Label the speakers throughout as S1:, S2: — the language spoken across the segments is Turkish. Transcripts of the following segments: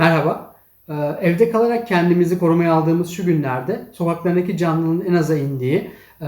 S1: Merhaba. Ee, Evde kalarak kendimizi korumaya aldığımız şu günlerde sokaklarındaki canlının en aza indiği, e,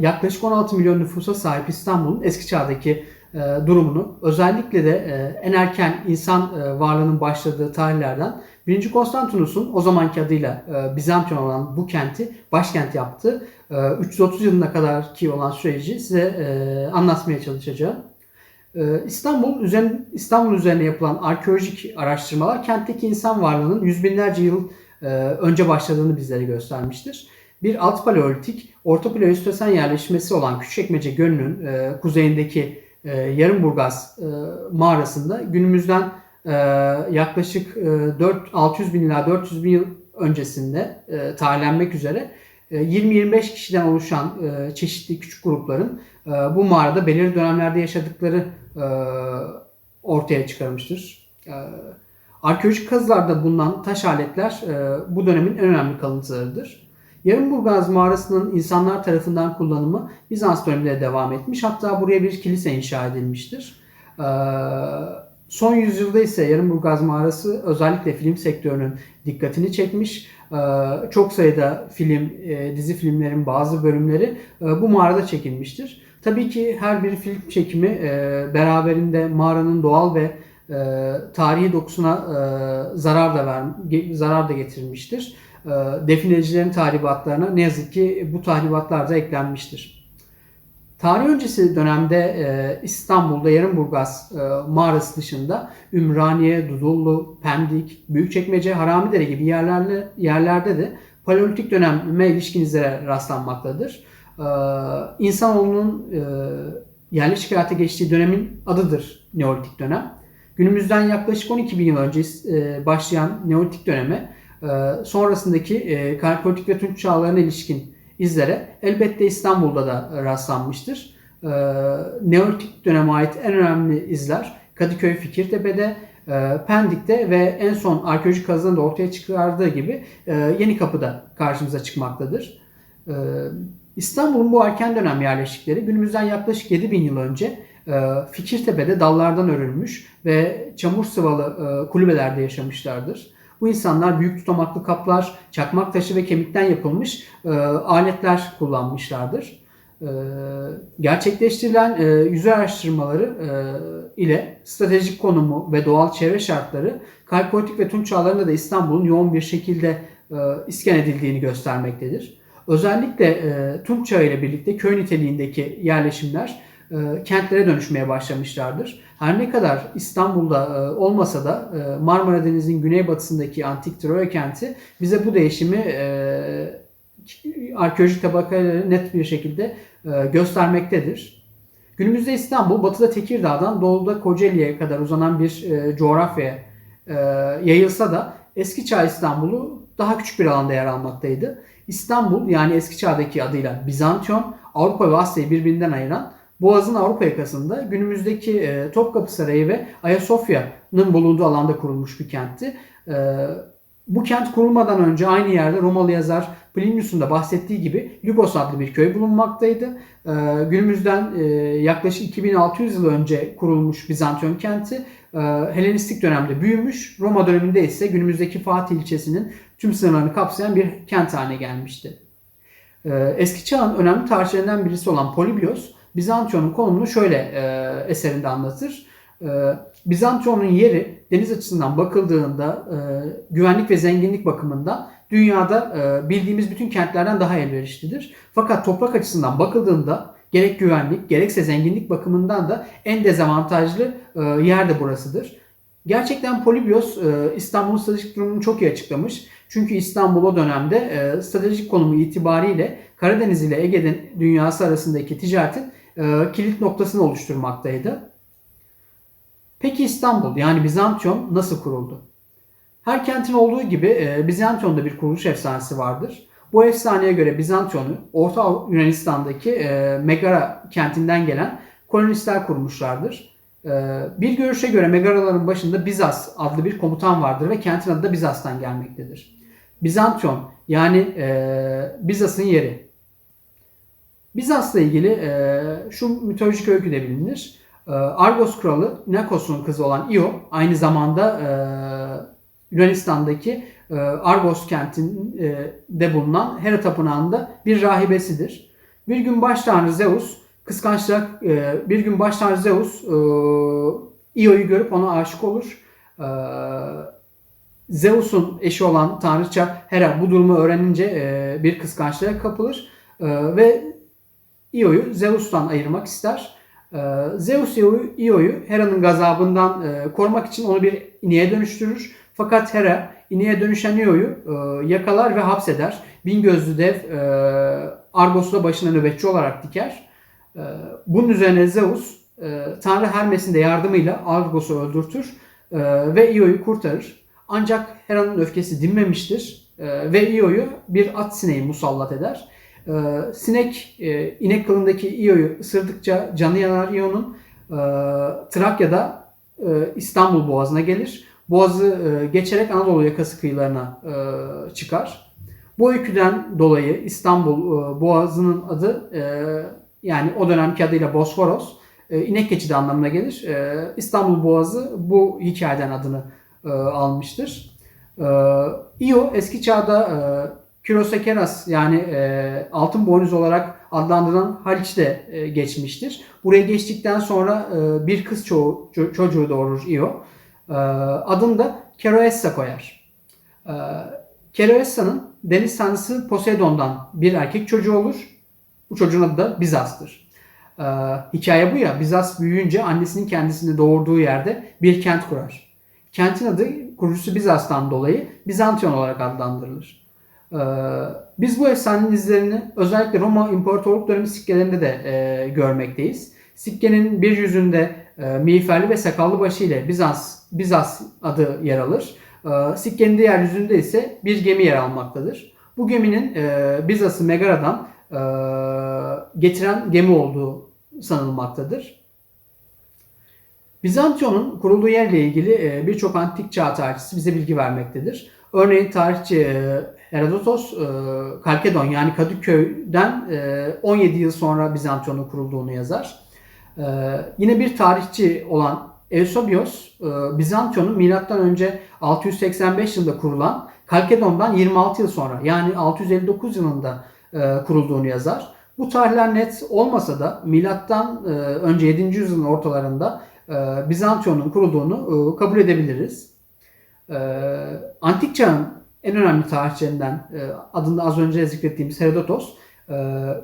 S1: yaklaşık 16 milyon nüfusa sahip İstanbul'un eski çağdaki e, durumunu, özellikle de e, en erken insan varlığının başladığı tarihlerden 1. Konstantinus'un o zamanki adıyla Bizantiyon olan bu kenti başkent yaptı. E, 330 yılına kadar ki olan süreci size anlatmaya çalışacağım. Ee, İstanbul üzerine, İstanbul üzerine yapılan arkeolojik araştırmalar kentteki insan varlığının yüz binlerce yıl e, önce başladığını bizlere göstermiştir. Bir alt paleolitik, orta paleostosen yerleşmesi olan Küçükçekmece Gölü'nün e, kuzeyindeki e, Yarımburgaz mağarasında günümüzden yaklaşık e, 4 600 bin ila 400 bin yıl öncesinde tarihlenmek üzere 20-25 kişiden oluşan e, çeşitli küçük grupların e, bu mağarada belirli dönemlerde yaşadıkları e, ortaya çıkarmıştır. E, Arkeolojik kazılarda bulunan taş aletler e, bu dönemin en önemli kalıntılarıdır. Yarımburgaz mağarasının insanlar tarafından kullanımı Bizans döneminde devam etmiş. Hatta buraya bir kilise inşa edilmiştir. E, Son yüzyılda ise Yarımburgaz mağarası özellikle film sektörünün dikkatini çekmiş. E, Çok sayıda film, e, dizi filmlerin bazı bölümleri e, bu mağarada çekilmiştir. Tabii ki her bir film çekimi e, beraberinde mağaranın doğal ve tarihi dokusuna zarar da ver, zarar da getirmiştir. Definecilerin tahribatlarına ne yazık ki bu tahribatlar da eklenmiştir. Tarih öncesi dönemde e, İstanbul'da Yarımburgaz e, mağarası dışında Ümraniye, Dudullu, Pendik, Büyükçekmece, Haramidere gibi yerlerle, yerlerde de Paleolitik döneme ilişkin izlere rastlanmaktadır. E, insanoğlunun e, yerleşik hayata geçtiği dönemin adıdır Neolitik dönem. Günümüzden yaklaşık 12 bin yıl önce e, başlayan Neolitik döneme e, sonrasındaki e, ve Tunç çağlarına ilişkin izlere elbette İstanbul'da da rastlanmıştır. E, Neolitik döneme ait en önemli izler Kadıköy Fikirtepe'de, e, Pendik'te ve en son arkeolojik kazıların da ortaya çıkardığı gibi e, Yeni Kapı'da karşımıza çıkmaktadır. E, İstanbul'un bu erken dönem yerleşikleri günümüzden yaklaşık 7000 yıl önce e, Fikirtepe'de dallardan örülmüş ve çamur sıvalı e, kulübelerde yaşamışlardır. Bu insanlar büyük tutamaklı kaplar, çakmak taşı ve kemikten yapılmış e, aletler kullanmışlardır. E, gerçekleştirilen e, yüzey araştırmaları e, ile stratejik konumu ve doğal çevre şartları Kalkolitik ve Tunç çağlarında da İstanbul'un yoğun bir şekilde e, iskan edildiğini göstermektedir. Özellikle e, Tunç Çağı ile birlikte köy niteliğindeki yerleşimler kentlere dönüşmeye başlamışlardır. Her ne kadar İstanbul'da e, olmasa da e, Marmara Denizi'nin güneybatısındaki antik Troya kenti bize bu değişimi e, arkeolojik tabakayla net bir şekilde e, göstermektedir. Günümüzde İstanbul batıda Tekirdağ'dan doğuda Kocaeli'ye kadar uzanan bir e, coğrafyaya e, yayılsa da eski çağ İstanbul'u daha küçük bir alanda yer almaktaydı. İstanbul yani eski çağdaki adıyla Bizantiyon, Avrupa ve Asya'yı birbirinden ayıran Boğaz'ın Avrupa yakasında günümüzdeki e, Topkapı Sarayı ve Ayasofya'nın bulunduğu alanda kurulmuş bir kentti. E, bu kent kurulmadan önce aynı yerde Romalı yazar Plinius'un da bahsettiği gibi Lugos adlı bir köy bulunmaktaydı. E, günümüzden e, yaklaşık 2600 yıl önce kurulmuş Bizantiyon kenti e, Helenistik dönemde büyümüş. Roma döneminde ise günümüzdeki Fatih ilçesinin tüm sınırlarını kapsayan bir kent haline gelmişti. E, eski çağın önemli tarihçilerinden birisi olan Polybios Bizantiyon'un konumunu şöyle e, eserinde anlatır. E, Bizantiyon'un yeri deniz açısından bakıldığında e, güvenlik ve zenginlik bakımından dünyada e, bildiğimiz bütün kentlerden daha elverişlidir. Fakat toprak açısından bakıldığında gerek güvenlik gerekse zenginlik bakımından da en dezavantajlı e, yer de burasıdır. Gerçekten Polybios e, İstanbul'un stratejik durumunu çok iyi açıklamış. Çünkü İstanbul o dönemde e, stratejik konumu itibariyle Karadeniz ile Ege dünyası arasındaki ticaretin e, kilit noktasını oluşturmaktaydı. Peki İstanbul yani Bizantiyon nasıl kuruldu? Her kentin olduğu gibi e, Bizantiyon'da bir kuruluş efsanesi vardır. Bu efsaneye göre Bizantiyon'u Orta Yunanistan'daki e, Megara kentinden gelen kolonistler kurmuşlardır. E, bir görüşe göre Megaraların başında Bizas adlı bir komutan vardır ve kentin adı da Bizas'tan gelmektedir. Bizantiyon yani e, Bizas'ın yeri. Bizas'la ilgili e, şu mitolojik öykü de bilinir. E, Argos kralı Nakos'un kızı olan Io aynı zamanda e, Yunanistan'daki e, Argos kentinde bulunan Hera Tapınağı'nda bir rahibesidir. Bir gün baş tanrı Zeus kıskançlık e, bir gün baş tanrı Zeus e, Io'yu görüp ona aşık olur. E, Zeus'un eşi olan tanrıça Hera bu durumu öğrenince e, bir kıskançlığa kapılır e, ve Io'yu Zeus'tan ayırmak ister. E, Zeus Io'yu, Hera'nın gazabından e, korumak için onu bir ineğe dönüştürür. Fakat Hera ineğe dönüşen Io'yu e, yakalar ve hapseder. Bin gözlü dev e, Argos'la başına nöbetçi olarak diker. E, bunun üzerine Zeus e, Tanrı Hermes'in de yardımıyla Argos'u öldürtür e, ve Io'yu kurtarır. Ancak Hera'nın öfkesi dinmemiştir e, ve Io'yu bir at sineği musallat eder. E, sinek e, inek kılındaki Io'yu ısırdıkça canı yanar Io'nun. E, Trakya'da e, İstanbul Boğazı'na gelir. Boğazı e, geçerek Anadolu yakası kıyılarına çıkar. Bu öyküden dolayı İstanbul Boğazı'nın adı yani o dönemki adıyla Bosforos e, inek geçidi anlamına gelir. İstanbul Boğazı bu hikayeden adını almıştır. E, Io eski çağda Kyrosekeras yani e, altın boynuz olarak adlandırılan Haliç'te e, geçmiştir. Buraya geçtikten sonra e, bir kız ço- ço- çocuğu doğurur Io. E, adını da Keroessa koyar. E, Keroessa'nın deniz tanrısı Poseidon'dan bir erkek çocuğu olur. Bu çocuğun adı da Bizas'tır. Ee, hikaye bu ya. Bizas büyüyünce annesinin kendisini doğurduğu yerde bir kent kurar. Kentin adı kurucusu Bizas'tan dolayı Bizantiyon olarak adlandırılır. Ee, biz bu efsanenin izlerini özellikle Roma İmparatorluk dönemi sikkelerinde de e, görmekteyiz. Sikkenin bir yüzünde e, miğferli ve sakallı başı ile Bizans, Bizas adı yer alır. E, sikkenin diğer yüzünde ise bir gemi yer almaktadır. Bu geminin e, Bizas'ı Megara'dan e, getiren gemi olduğu sanılmaktadır. Bizansiyon'un kurulduğu yerle ilgili e, birçok antik çağ tarihçisi bize bilgi vermektedir. Örneğin tarihçi e, Herodotos, e, Kalkedon yani Kadıköy'den e, 17 yıl sonra Bizansiyon'un kurulduğunu yazar. E, yine bir tarihçi olan Eusebius, e, Bizansiyon'un M.Ö. 685 yılında kurulan Kalkedon'dan 26 yıl sonra yani 659 yılında e, kurulduğunu yazar. Bu tarihler net olmasa da milattan e, önce 7. yüzyılın ortalarında e, Bizantiyon'un kurulduğunu e, kabul edebiliriz. E, Antik çağın en önemli tarihçilerinden e, adını az önce zikrettiğimiz Herodotos, e,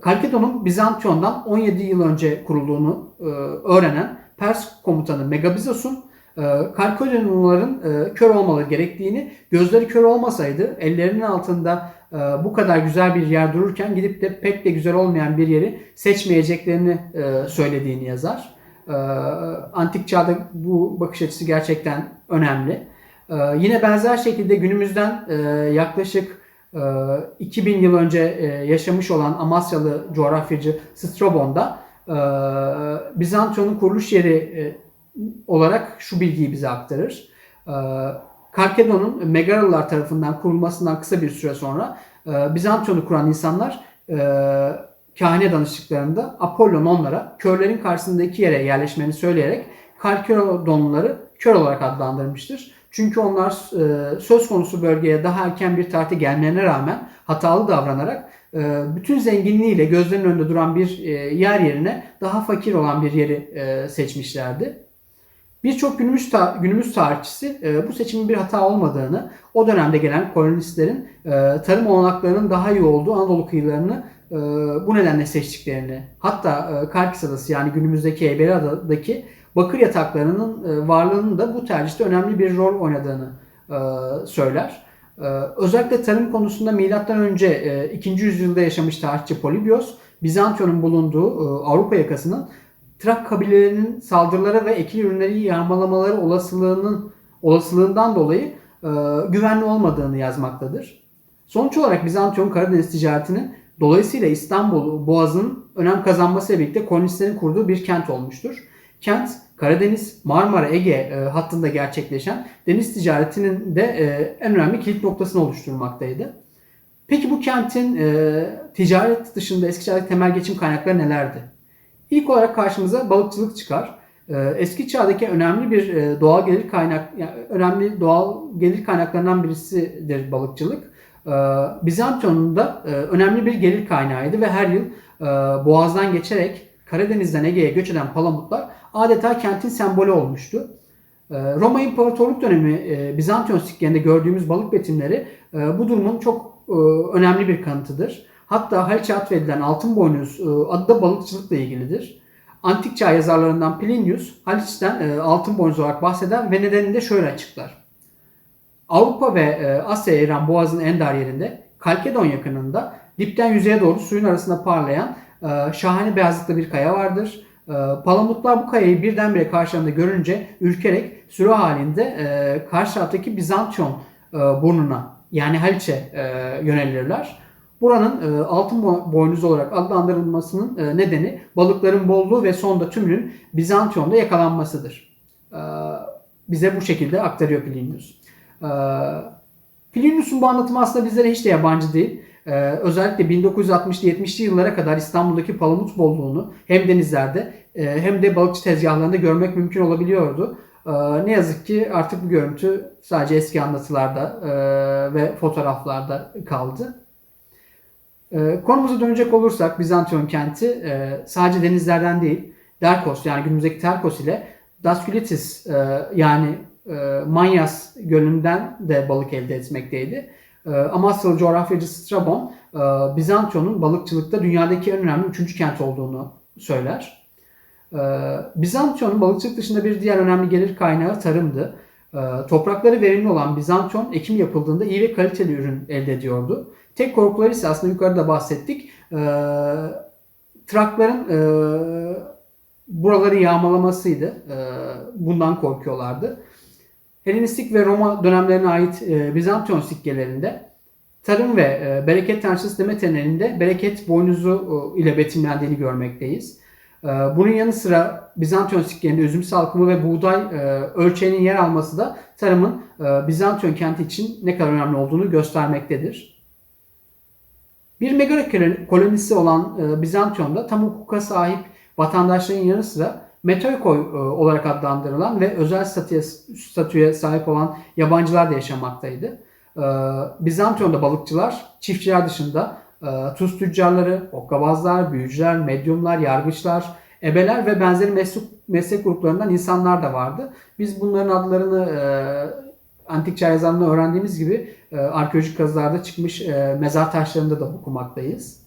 S1: Kalkedon'un Bizantiyon'dan 17 yıl önce kurulduğunu e, öğrenen Pers komutanı Megabizos'un e, Kalkedonluların e, kör olmaları gerektiğini, gözleri kör olmasaydı ellerinin altında e, bu kadar güzel bir yer dururken gidip de pek de güzel olmayan bir yeri seçmeyeceklerini e, söylediğini yazar. E, antik çağda bu bakış açısı gerçekten önemli. E, yine benzer şekilde günümüzden e, yaklaşık e, 2000 yıl önce e, yaşamış olan Amasyalı coğrafyacı Strabon da e, Bizantiyon'un kuruluş yeri e, olarak şu bilgiyi bize aktarır. E, Kalkedon'un Megaralılar tarafından kurulmasından kısa bir süre sonra e, Bizantiyon'u kuran insanlar e, kahine danıştıklarında Apollon onlara körlerin karşısındaki yere yerleşmeni söyleyerek Kalkedonluları kör olarak adlandırmıştır. Çünkü onlar e, söz konusu bölgeye daha erken bir tarihte gelmelerine rağmen hatalı davranarak e, bütün zenginliğiyle gözlerinin önünde duran bir e, yer yerine daha fakir olan bir yeri e, seçmişlerdi. Birçok günümüz, ta- günümüz tarihçisi e, bu seçimin bir hata olmadığını, o dönemde gelen kolonistlerin e, tarım olanaklarının daha iyi olduğu Anadolu kıyılarını e, bu nedenle seçtiklerini, hatta e, Kalkis Adası yani günümüzdeki Eybeliada'daki bakır yataklarının e, varlığının da bu tercihte önemli bir rol oynadığını e, söyler. E, özellikle tarım konusunda milattan önce e, 2. yüzyılda yaşamış tarihçi Polybios, Bizantiyon'un bulunduğu Avrupa yakasının Trak kabilelerinin saldırılara ve ekil ürünleri yağmalamaları olasılığının olasılığından dolayı güvenli olmadığını yazmaktadır. Sonuç olarak Bizantiyon Karadeniz ticaretinin dolayısıyla İstanbul Boğazı'nın önem kazanmasıyla birlikte kolonistlerin kurduğu bir kent olmuştur. Kent Karadeniz, Marmara, Ege e, hattında gerçekleşen deniz ticaretinin de e, en önemli kilit noktasını oluşturmaktaydı. Peki bu kentin e, ticaret dışında eski çağdaki temel geçim kaynakları nelerdi? İlk olarak karşımıza balıkçılık çıkar. E, eski çağdaki önemli bir e, doğal gelir kaynak, yani önemli doğal gelir kaynaklarından birisidir balıkçılık. E, Bizansiyon'un da e, önemli bir gelir kaynağıydı ve her yıl e, Boğaz'dan geçerek Karadeniz'den Ege'ye göç eden palamutlar adeta kentin sembolü olmuştu. E, Roma İmparatorluk dönemi e, Bizantiyon siklerinde gördüğümüz balık betimleri e, bu durumun çok e, önemli bir kanıtıdır. Hatta Haliç'e atfedilen altın boynuz adı da balıkçılıkla ilgilidir. Antik çağ yazarlarından Plinius Haliç'ten altın boynuz olarak bahseder ve nedenini de şöyle açıklar. Avrupa ve Asya'ya eren boğazın en dar yerinde Kalkedon yakınında dipten yüzeye doğru suyun arasında parlayan şahane beyazlıklı bir kaya vardır. E, Palamutlar bu kayayı birdenbire karşılarında görünce ürkerek sürü halinde e, karşı taraftaki Bizantiyon e, burnuna yani Haliç'e e, yönelirler. Buranın altın bo- boynuz olarak adlandırılmasının nedeni balıkların bolluğu ve sonunda tümünün Bizantiyon'da yakalanmasıdır. Bize bu şekilde aktarıyor Plinius. Plinius'un bu anlatımı aslında bizlere hiç de yabancı değil. Ee, özellikle 1960'lı 70'li yıllara kadar İstanbul'daki palamut bolluğunu hem denizlerde e, hem de balıkçı tezgahlarında görmek mümkün olabiliyordu. Ee, ne yazık ki artık bu görüntü sadece eski anlatılarda e, ve fotoğraflarda kaldı. Ee, konumuza dönecek olursak Bizantiyon kenti e, sadece denizlerden değil Derkos yani günümüzdeki Terkos ile Daskulitis e, yani e, Manyas gölünden de balık elde etmekteydi. E, Amasyalı coğrafyacı Strabon e, Bizantiyon'un balıkçılıkta dünyadaki en önemli üçüncü kent olduğunu söyler. E, Bizantiyon'un balıkçılık dışında bir diğer önemli gelir kaynağı tarımdı. E, toprakları verimli olan Bizantiyon ekim yapıldığında iyi ve kaliteli ürün elde ediyordu. Tek korkuları ise aslında yukarıda bahsettik. Trakların e, buraları yağmalamasıydı. Bundan korkuyorlardı. Helenistik ve Roma dönemlerine ait e, Bizantiyon sikkelerinde tarım ve e, bereket tanrıçısı Demeter'in bereket boynuzu e, ile betimlendiğini görmekteyiz. E, bunun yanı sıra Bizantiyon sikkelerinde üzüm salkımı ve buğday e, ölçeğinin yer alması da tarımın e, Bizantiyon kenti için ne kadar önemli olduğunu göstermektedir. Bir megalopolis kolonisi olan e, Bizantiyon'da tam hukuka sahip vatandaşların yanı sıra Metoikoi e, olarak adlandırılan ve özel statüye, statüye sahip olan yabancılar da yaşamaktaydı. E, Bizantiyon'da balıkçılar, çiftçiler dışında e, tuz tüccarları, okkabazlar, büyücüler, medyumlar, yargıçlar, ebeler ve benzeri meslek, meslek gruplarından insanlar da vardı. Biz bunların adlarını antik çağ yazarlarından öğrendiğimiz gibi arkeolojik kazılarda çıkmış mezar taşlarında da okumaktayız.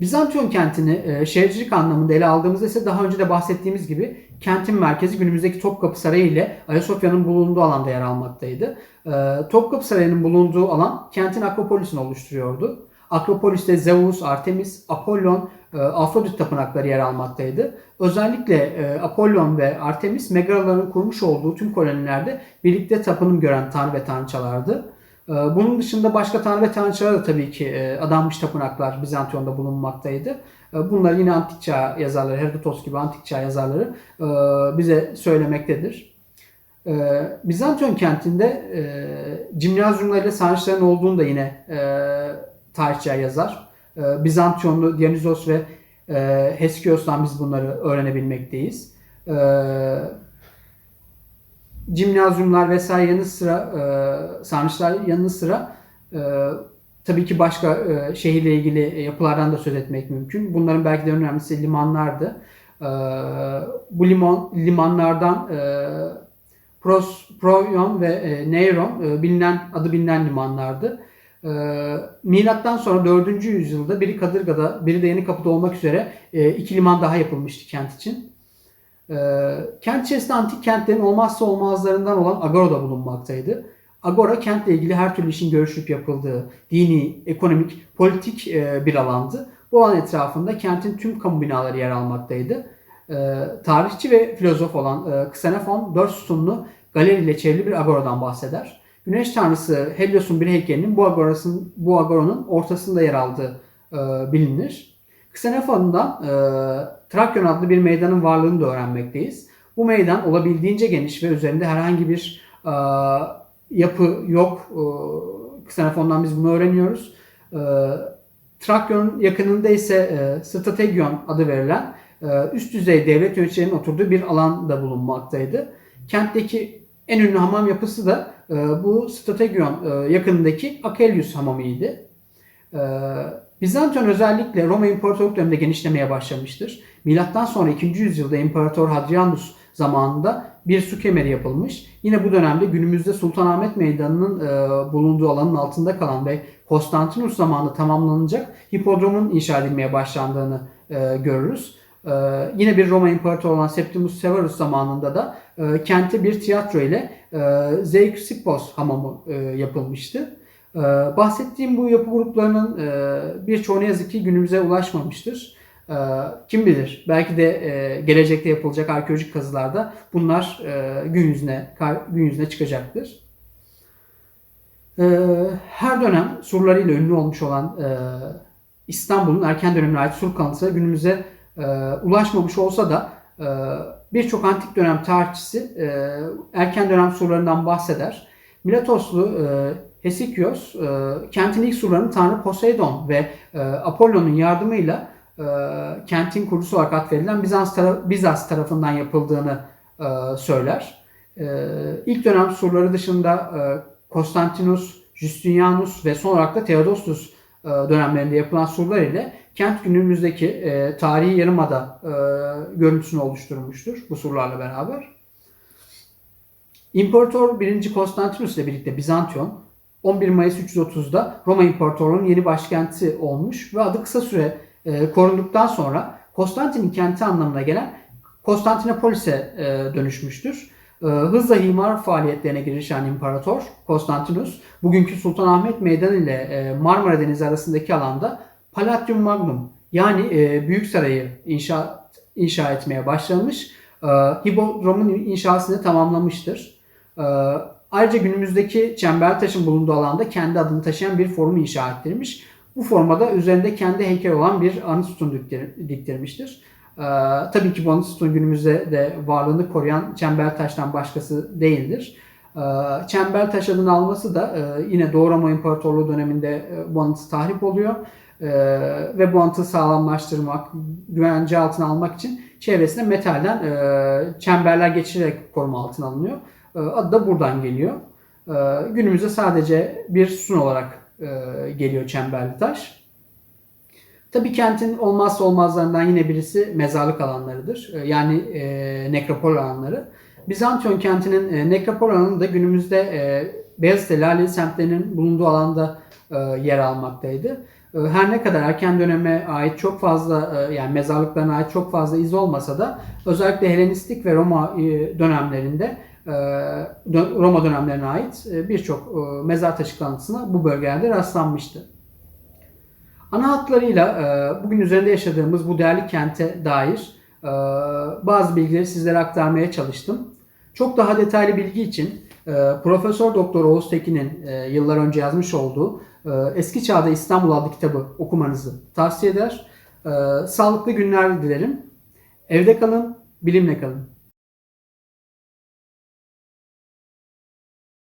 S1: Bizantiyon kentini e, şehircilik anlamında ele aldığımızda ise daha önce de bahsettiğimiz gibi kentin merkezi günümüzdeki Topkapı Sarayı ile Ayasofya'nın bulunduğu alanda yer almaktaydı. E, Topkapı Sarayı'nın bulunduğu alan kentin Akropolis'ini oluşturuyordu. Akropolis'te Zeus, Artemis, Apollon, e, Afrodit tapınakları yer almaktaydı. Özellikle e, Apollon ve Artemis megalaların kurmuş olduğu tüm kolonilerde birlikte tapınım gören tanrı ve tanrıçalardı. Ee, Bunun dışında başka tanrı ve tanrıçalara da tabii ki e, adanmış tapınaklar Bizantiyon'da bulunmaktaydı. E, Bunlar yine antik çağ yazarları, Herodotos gibi antik çağ yazarları e, bize söylemektedir. E, Bizantiyon kentinde e, cimnazyumlarıyla sarnıçların olduğunu da yine tarihçiler yazar. Bizantiyonlu Dionysos ve Heskios'tan biz bunları öğrenebilmekteyiz. Cimnazyumlar vesaire yanı sıra e, sarnıçlar yanı sıra e, tabii ki başka e, şehirle ilgili yapılardan da söz etmek mümkün. Bunların belki de önemlisi limanlardı. E, bu liman limanlardan e, Pros, Proyon ve e, Neiron e, bilinen adı bilinen limanlardı. E, milattan sonra 4. yüzyılda biri Kadırga'da, biri de Yenikapı'da olmak üzere e, iki liman daha yapılmıştı kent için. E, kent içerisinde antik kentlerin olmazsa olmazlarından olan Agora da bulunmaktaydı. Agora kentle ilgili her türlü işin görüşüp yapıldığı dini, ekonomik, politik e, bir alandı. Bu alan etrafında kentin tüm kamu binaları yer almaktaydı. E, tarihçi ve filozof olan e, Xenofon dört sütunlu galeri ile çevrili bir agoradan bahseder. Güneş tanrısı Helios'un bir heykelinin bu agorasının bu agoranın ortasında yer aldığı e, bilinir. Xenofon'dan e, Trakyon adlı bir meydanın varlığını da öğrenmekteyiz. Bu meydan olabildiğince geniş ve üzerinde herhangi bir e, yapı yok. E, Xenofon'dan biz bunu öğreniyoruz. E, Trakyon'un yakınında ise e, Strategion adı verilen e, üst düzey devlet yöneticilerinin oturduğu bir alan da bulunmaktaydı. Kentteki en ünlü hamam yapısı da e, bu Strategion e, yakınındaki Akelius hamamıydı. E, Bizantiyon özellikle Roma İmparatorluk döneminde genişlemeye başlamıştır. Milattan sonra 2. yüzyılda İmparator Hadrianus zamanında bir su kemeri yapılmış. Yine bu dönemde günümüzde Sultanahmet Meydanı'nın e, bulunduğu alanın altında kalan ve Konstantinus zamanında tamamlanacak hipodromun inşa edilmeye başlandığını e, görürüz. E, yine bir Roma İmparatoru olan Septimus Severus zamanında da e, kente bir tiyatro ile e, Zeuxippos hamamı e, yapılmıştı. Ee, bahsettiğim bu yapı gruplarının e, birçoğu ne yazık ki günümüze ulaşmamıştır. Ee, kim bilir belki de e, gelecekte yapılacak arkeolojik kazılarda bunlar e, gün yüzüne gün yüzüne çıkacaktır. Ee, her dönem surlarıyla ünlü olmuş olan İstanbul'un erken dönemine ait sur kalıntıları günümüze ulaşmamış olsa da birçok antik dönem tarihçisi erken dönem surlarından bahseder. Milatoslu Hesychios e, kentin ilk surlarını Tanrı Poseidon ve e, Apollon'un yardımıyla e, kentin kurucusu olarak atfedilen Bizans, tara- Bizans tarafından yapıldığını e, söyler. E, ilk dönem surları dışında e, Konstantinus, Justinianus ve son olarak da Theodosius e, dönemlerinde yapılan surlar ile kent günümüzdeki e, tarihi yarımada e, görüntüsünü oluşturmuştur bu surlarla beraber. İmparator 1. Konstantinus ile birlikte Bizantiyon 11 Mayıs 330'da Roma İmparatorluğu'nun yeni başkenti olmuş ve adı kısa süre e, korunduktan sonra Konstantin'in kenti anlamına gelen Konstantinopolis'e e, dönüşmüştür. E, hızla imar faaliyetlerine girişen imparator Konstantinus, bugünkü Sultanahmet Meydanı ile e, Marmara Denizi arasındaki alanda Palatium Magnum yani e, Büyük Sarayı inşa, inşa etmeye başlamış. E, Hipodrom'un inşasını tamamlamıştır. E, Ayrıca günümüzdeki Çembertaş'ın bulunduğu alanda kendi adını taşıyan bir forum inşa ettirmiş. Bu formada üzerinde kendi heykel olan bir anıt sütun diktirmiştir. Ee, tabii ki bu anıt sütun günümüzde de varlığını koruyan Çembertaş'tan başkası değildir. Ee, Çembertaş adını alması da e, yine Doğu Roma İmparatorluğu döneminde e, bu anıtı tahrip oluyor. E, ve bu anıtı sağlamlaştırmak, güvence altına almak için çevresine metalden e, çemberler geçirerek koruma altına alınıyor. Ee, adı da buradan geliyor. Ee, günümüzde sadece bir sütun olarak e, geliyor çemberli taş. Tabii kentin olmazsa olmazlarından yine birisi mezarlık alanlarıdır. Ee, yani e, nekropol alanları. Bizantiyon kentinin e, nekropol alanı da günümüzde Beyazıt Laleli semtlerinin bulunduğu alanda yer almaktaydı. Her ne kadar erken döneme ait çok fazla yani mezarlıklarına ait çok fazla iz olmasa da özellikle Helenistik ve Roma dönemlerinde Roma dönemlerine ait e, birçok e, mezar taşı kalıntısına bu bölgelerde rastlanmıştı. Ana hatlarıyla bugün üzerinde yaşadığımız bu değerli kente dair bazı bilgileri sizlere aktarmaya çalıştım. Çok daha detaylı bilgi için Profesör Doktor Oğuz Tekin'in yıllar önce yazmış olduğu Eski Çağda İstanbul adlı kitabı okumanızı tavsiye eder. Sağlıklı günler dilerim. Evde kalın, bilimle kalın.